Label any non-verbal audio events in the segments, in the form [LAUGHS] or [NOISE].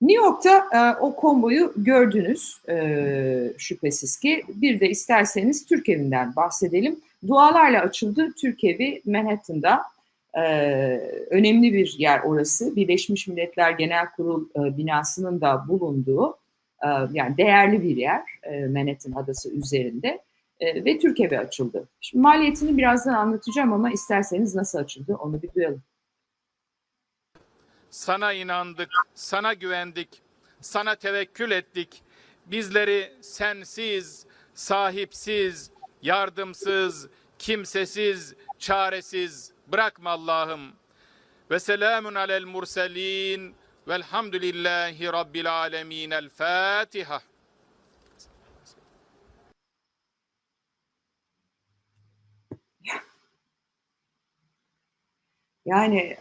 New York'ta e, o komboyu gördünüz e, şüphesiz ki. Bir de isterseniz Türk evinden bahsedelim. Dualarla açıldı Türk evi Manhattan'da. E, önemli bir yer orası. Birleşmiş Milletler Genel Kurul e, binasının da bulunduğu e, yani değerli bir yer e, Manhattan adası üzerinde. E, ve Türk evi açıldı. Şimdi maliyetini birazdan anlatacağım ama isterseniz nasıl açıldı onu bir duyalım. Sana inandık, sana güvendik, sana tevekkül ettik. Bizleri sensiz, sahipsiz, yardımsız, kimsesiz, çaresiz bırakma Allah'ım. Ve selamun alel murselin velhamdülillahi rabbil alemin. El Fatiha. Yani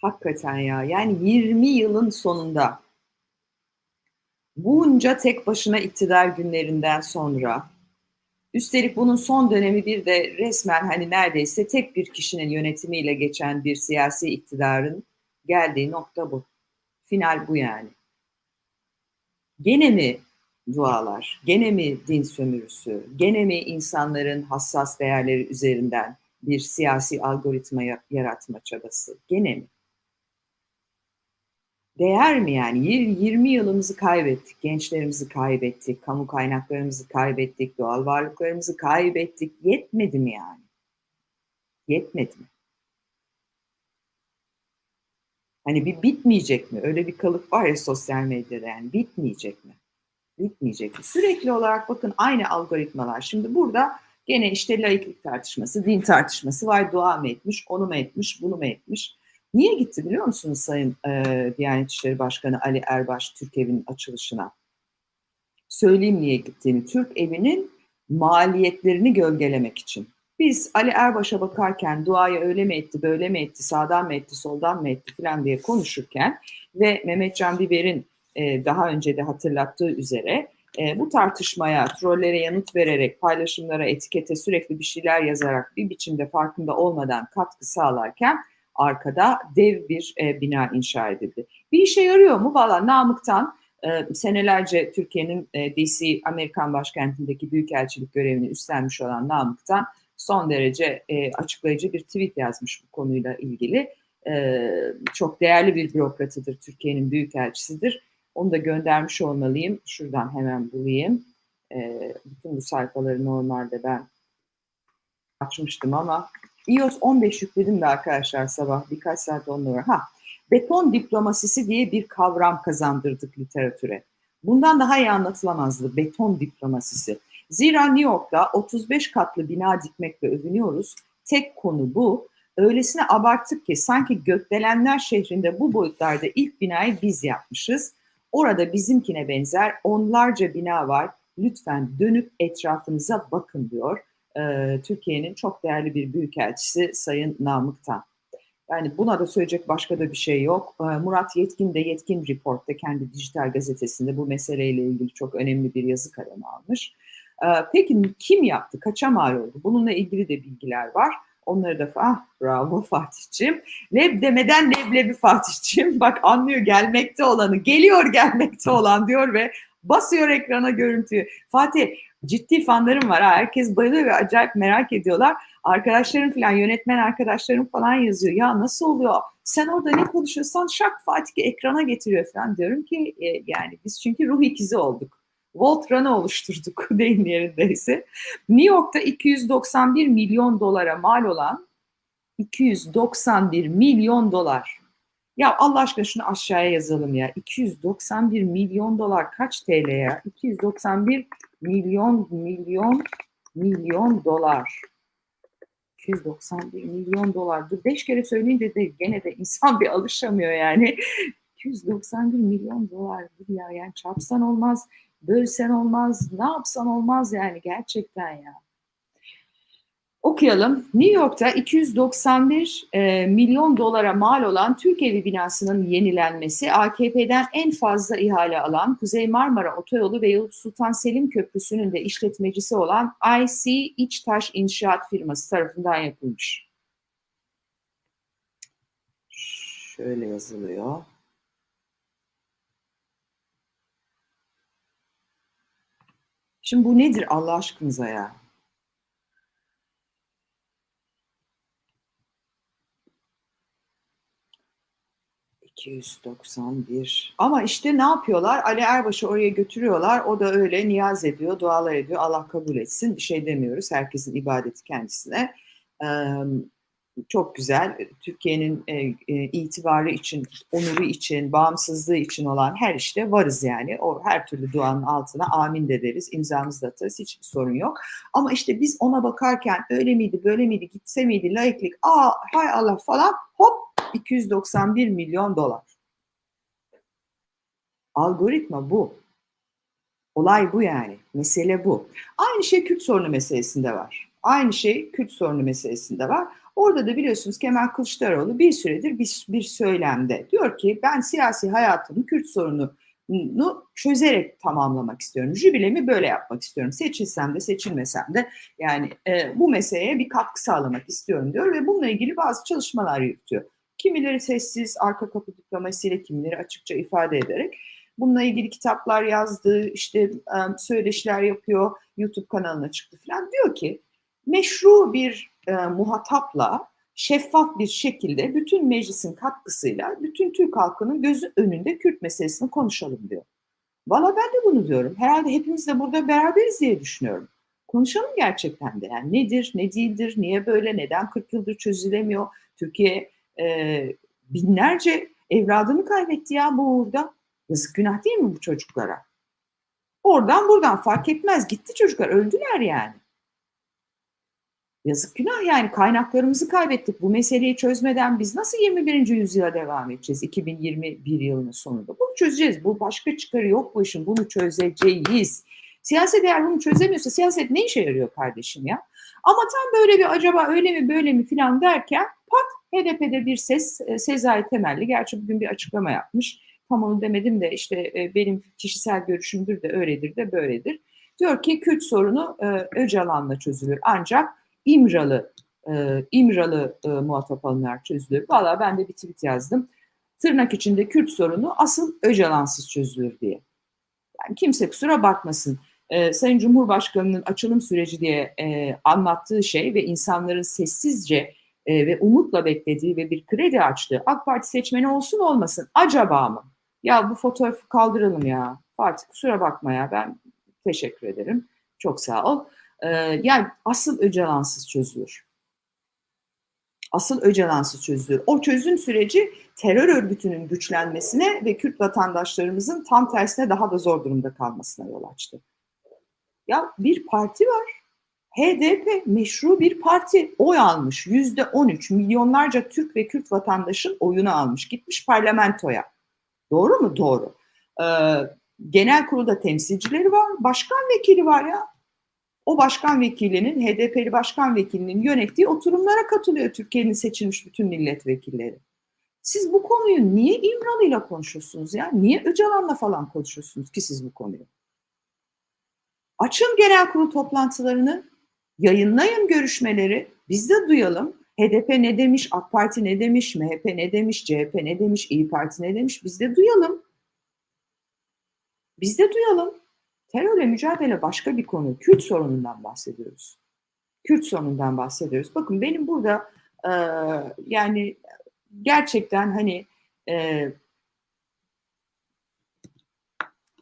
hakikaten ya yani 20 yılın sonunda bunca tek başına iktidar günlerinden sonra üstelik bunun son dönemi bir de resmen hani neredeyse tek bir kişinin yönetimiyle geçen bir siyasi iktidarın geldiği nokta bu. Final bu yani. Gene mi dualar, gene mi din sömürüsü, gene mi insanların hassas değerleri üzerinden bir siyasi algoritma yaratma çabası, gene mi? Değer mi yani? 20 yılımızı kaybettik, gençlerimizi kaybettik, kamu kaynaklarımızı kaybettik, doğal varlıklarımızı kaybettik. Yetmedi mi yani? Yetmedi mi? Hani bir bitmeyecek mi? Öyle bir kalıp var ya sosyal medyada yani bitmeyecek mi? Bitmeyecek mi? Sürekli olarak bakın aynı algoritmalar. Şimdi burada gene işte laiklik tartışması, din tartışması var. Dua mı etmiş, onu mu etmiş, bunu mu etmiş? Niye gitti biliyor musunuz Sayın e, Diyanet İşleri Başkanı Ali Erbaş Türk Evi'nin açılışına? Söyleyeyim niye gittiğini. Türk Evi'nin maliyetlerini gölgelemek için. Biz Ali Erbaş'a bakarken duayı öyle mi etti, böyle mi etti, sağdan mı etti, soldan mı etti falan diye konuşurken ve Mehmet Can Biber'in e, daha önce de hatırlattığı üzere e, bu tartışmaya, trollere yanıt vererek, paylaşımlara, etikete sürekli bir şeyler yazarak bir biçimde farkında olmadan katkı sağlarken arkada dev bir e, bina inşa edildi. Bir işe yarıyor mu? Valla Namık'tan e, senelerce Türkiye'nin e, DC Amerikan başkentindeki büyükelçilik görevini üstlenmiş olan Namık'tan son derece e, açıklayıcı bir tweet yazmış bu konuyla ilgili. E, çok değerli bir bürokratıdır, Türkiye'nin büyükelçisidir. Onu da göndermiş olmalıyım. Şuradan hemen bulayım. E, bütün bu sayfaları normalde ben açmıştım ama iOS 15 yükledim de arkadaşlar sabah birkaç saat onlara. Ha, beton diplomasisi diye bir kavram kazandırdık literatüre. Bundan daha iyi anlatılamazdı beton diplomasisi. Zira New York'ta 35 katlı bina dikmekle övünüyoruz. Tek konu bu. Öylesine abarttık ki sanki Gökdelenler şehrinde bu boyutlarda ilk binayı biz yapmışız. Orada bizimkine benzer onlarca bina var. Lütfen dönüp etrafınıza bakın diyor. Ee, Türkiye'nin çok değerli bir büyükelçisi Sayın Namık Tan. Yani buna da söyleyecek başka da bir şey yok. Ee, Murat Yetkin de Yetkin Report'ta kendi dijital gazetesinde bu meseleyle ilgili çok önemli bir yazı kalemi almış. Ee, peki kim yaptı? Kaça mal oldu? Bununla ilgili de bilgiler var. Onları da ah bravo [LAUGHS] Fatih'ciğim. Leb demeden leblebi Fatih'ciğim. Bak anlıyor gelmekte olanı. Geliyor gelmekte olan diyor ve basıyor ekrana görüntüyü. Fatih ciddi fanlarım var ha. Herkes bayılıyor ve acayip merak ediyorlar. Arkadaşlarım falan yönetmen arkadaşlarım falan yazıyor. Ya nasıl oluyor? Sen orada ne konuşuyorsan şak Fatih ekrana getiriyor falan diyorum ki e, yani biz çünkü ruh ikizi olduk. Voltran'ı oluşturduk [LAUGHS] deyim yerindeyse. New York'ta 291 milyon dolara mal olan 291 milyon dolar. Ya Allah aşkına şunu aşağıya yazalım ya. 291 milyon dolar kaç TL ya? 291 milyon milyon milyon dolar. 291 milyon dolar. Dur beş kere söyleyince de gene de insan bir alışamıyor yani. 291 milyon dolar ya yani çarpsan olmaz, bölsen olmaz, ne yapsan olmaz yani gerçekten ya okuyalım. New York'ta 291 e, milyon dolara mal olan Türk Evi binasının yenilenmesi AKP'den en fazla ihale alan Kuzey Marmara Otoyolu ve Sultan Selim Köprüsü'nün de işletmecisi olan IC İçtaş İnşaat firması tarafından yapılmış. Şöyle yazılıyor. Şimdi bu nedir Allah aşkınıza ya? ...291... Ama işte ne yapıyorlar? Ali Erbaş'ı oraya götürüyorlar. O da öyle niyaz ediyor, dualar ediyor. Allah kabul etsin. Bir şey demiyoruz. Herkesin ibadeti kendisine. Ee, çok güzel. Türkiye'nin e, e, itibarı için, onuru için, bağımsızlığı için olan her işte varız yani. O her türlü duanın altına amin de deriz, imzamızı da atarız, hiçbir sorun yok. Ama işte biz ona bakarken öyle miydi, böyle miydi, gitse miydi, laiklik, aa hay Allah falan hop 291 milyon dolar. Algoritma bu. Olay bu yani. Mesele bu. Aynı şey Kürt sorunu meselesinde var. Aynı şey Kürt sorunu meselesinde var. Orada da biliyorsunuz Kemal Kılıçdaroğlu bir süredir bir, bir söylemde diyor ki ben siyasi hayatımı Kürt sorununu çözerek tamamlamak istiyorum. Jübilemi böyle yapmak istiyorum. Seçilsem de seçilmesem de yani e, bu meseleye bir katkı sağlamak istiyorum diyor ve bununla ilgili bazı çalışmalar yürütüyor. Kimileri sessiz, arka kapı diplomasıyla, kimileri açıkça ifade ederek bununla ilgili kitaplar yazdı, işte söyleşiler yapıyor, YouTube kanalına çıktı falan. Diyor ki meşru bir e, muhatapla şeffaf bir şekilde bütün meclisin katkısıyla bütün Türk halkının gözü önünde Kürt meselesini konuşalım diyor. Valla ben de bunu diyorum. Herhalde hepimiz de burada beraberiz diye düşünüyorum. Konuşalım gerçekten de. Yani nedir, ne değildir, niye böyle, neden 40 yıldır çözülemiyor? Türkiye e, binlerce evladını kaybetti ya bu uğurda. Yazık günah değil mi bu çocuklara? Oradan buradan fark etmez. Gitti çocuklar, öldüler yani. Yazık günah yani kaynaklarımızı kaybettik. Bu meseleyi çözmeden biz nasıl 21. yüzyıla devam edeceğiz 2021 yılının sonunda? Bunu çözeceğiz. Bu başka çıkarı yok bu işin. Bunu çözeceğiz. Siyaset eğer bunu çözemiyorsa siyaset ne işe yarıyor kardeşim ya? Ama tam böyle bir acaba öyle mi böyle mi filan derken HDP'de bir ses Sezai Temelli gerçi bugün bir açıklama yapmış. Tam onu demedim de işte benim kişisel görüşümdür de öyledir de böyledir. Diyor ki Kürt sorunu Öcalan'la çözülür ancak İmralı e, İmralı e, muhatap alınlar çözülür. Valla ben de bir tweet yazdım. Tırnak içinde Kürt sorunu asıl Öcalansız çözülür diye. Yani kimse kusura bakmasın. E, Sayın Cumhurbaşkanı'nın açılım süreci diye e, anlattığı şey ve insanların sessizce e, ve umutla beklediği ve bir kredi açtığı AK Parti seçmeni olsun olmasın acaba mı? Ya bu fotoğrafı kaldıralım ya. Fatih kusura bakma ya ben teşekkür ederim. Çok sağ ol. Ee, yani asıl Öcalansız çözülür. Asıl Öcalansız çözülür. O çözüm süreci terör örgütünün güçlenmesine ve Kürt vatandaşlarımızın tam tersine daha da zor durumda kalmasına yol açtı. Ya bir parti var. HDP meşru bir parti oy almış. Yüzde 13 milyonlarca Türk ve Kürt vatandaşın oyunu almış. Gitmiş parlamentoya. Doğru mu? Doğru. Ee, genel kurulda temsilcileri var. Başkan vekili var ya o başkan vekilinin, HDP'li başkan vekilinin yönettiği oturumlara katılıyor Türkiye'nin seçilmiş bütün milletvekilleri. Siz bu konuyu niye İmralı'yla konuşuyorsunuz ya? Niye Öcalan'la falan konuşuyorsunuz ki siz bu konuyu? Açın genel kurul toplantılarını, yayınlayın görüşmeleri, biz de duyalım. HDP ne demiş, AK Parti ne demiş, MHP ne demiş, CHP ne demiş, İyi Parti ne demiş, biz de duyalım. Biz de duyalım. Terörle mücadele başka bir konu. Kürt sorunundan bahsediyoruz. Kürt sorunundan bahsediyoruz. Bakın benim burada e, yani gerçekten hani e,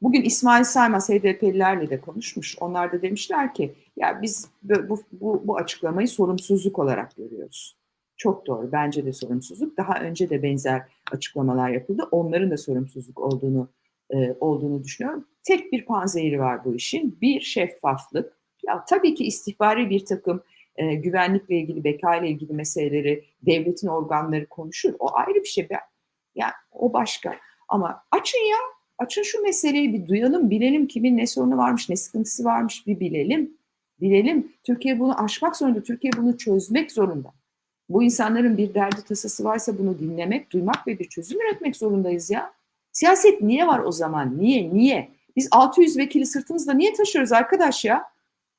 bugün İsmail Saymaz HDP'lilerle de konuşmuş. Onlar da demişler ki ya biz bu, bu, bu açıklamayı sorumsuzluk olarak görüyoruz. Çok doğru. Bence de sorumsuzluk. Daha önce de benzer açıklamalar yapıldı. Onların da sorumsuzluk olduğunu e, olduğunu düşünüyorum. Tek bir panzehiri var bu işin. Bir şeffaflık. Ya tabii ki istihbari bir takım e, güvenlikle ilgili, beka ile ilgili meseleleri devletin organları konuşur. O ayrı bir şey. Ben, yani o başka. Ama açın ya. Açın şu meseleyi bir duyalım, bilelim kimin ne sorunu varmış, ne sıkıntısı varmış bir bilelim. Bilelim. Türkiye bunu aşmak zorunda. Türkiye bunu çözmek zorunda. Bu insanların bir derdi tasası varsa bunu dinlemek, duymak ve bir çözüm üretmek zorundayız ya. Siyaset niye var o zaman? Niye? Niye? Biz 600 vekili sırtımızda niye taşıyoruz arkadaş ya?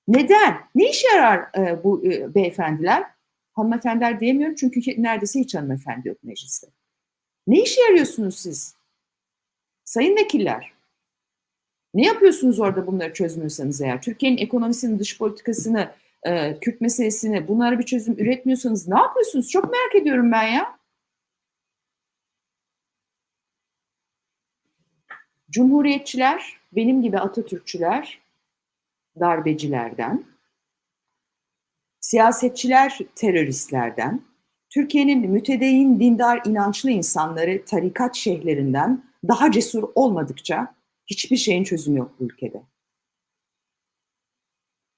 Neden? Ne işe yarar e, bu e, beyefendiler? Hanımefendiler diyemiyorum çünkü neredeyse hiç hanımefendi yok mecliste. Ne işe yarıyorsunuz siz? Sayın vekiller. Ne yapıyorsunuz orada bunları çözmüyorsanız eğer? Türkiye'nin ekonomisini, dış politikasını, e, Kürt meselesini bunlara bir çözüm üretmiyorsanız ne yapıyorsunuz? Çok merak ediyorum ben ya. Cumhuriyetçiler, benim gibi Atatürkçüler, darbecilerden, siyasetçiler teröristlerden, Türkiye'nin mütedeyyin, dindar, inançlı insanları tarikat şeyhlerinden daha cesur olmadıkça hiçbir şeyin çözümü yok bu ülkede.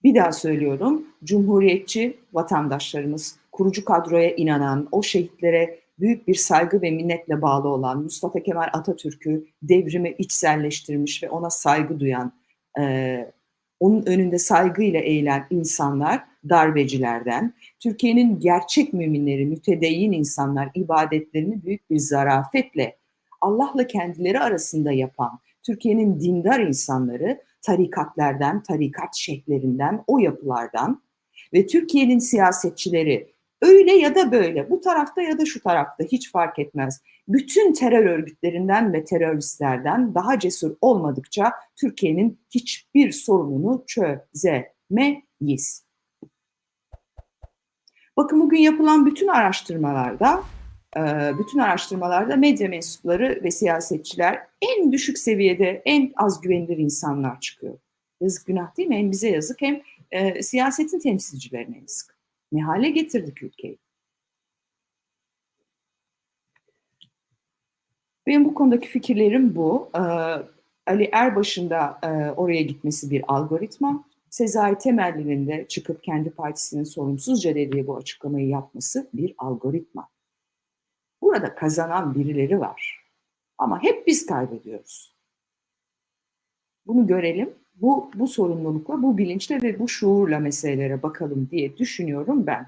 Bir daha söylüyorum, cumhuriyetçi vatandaşlarımız, kurucu kadroya inanan, o şehitlere büyük bir saygı ve minnetle bağlı olan Mustafa Kemal Atatürk'ü devrimi içselleştirmiş ve ona saygı duyan, e, onun önünde saygıyla eğilen insanlar darbecilerden, Türkiye'nin gerçek müminleri, mütedeyyin insanlar ibadetlerini büyük bir zarafetle Allah'la kendileri arasında yapan Türkiye'nin dindar insanları tarikatlerden, tarikat şeyhlerinden, o yapılardan ve Türkiye'nin siyasetçileri öyle ya da böyle, bu tarafta ya da şu tarafta hiç fark etmez. Bütün terör örgütlerinden ve teröristlerden daha cesur olmadıkça Türkiye'nin hiçbir sorununu çözemeyiz. Bakın bugün yapılan bütün araştırmalarda, bütün araştırmalarda medya mensupları ve siyasetçiler en düşük seviyede, en az güvenilir insanlar çıkıyor. Yazık günah değil mi? Hem bize yazık hem e, siyasetin temsilcilerine yazık. Ne hale getirdik ülkeyi? Benim bu konudaki fikirlerim bu. Ee, Ali Erbaş'ın da e, oraya gitmesi bir algoritma. Sezai Temelli'nin de çıkıp kendi partisinin sorumsuzca dediği bu açıklamayı yapması bir algoritma. Burada kazanan birileri var. Ama hep biz kaybediyoruz. Bunu görelim. Bu, bu sorumlulukla, bu bilinçle ve bu şuurla meselelere bakalım diye düşünüyorum ben.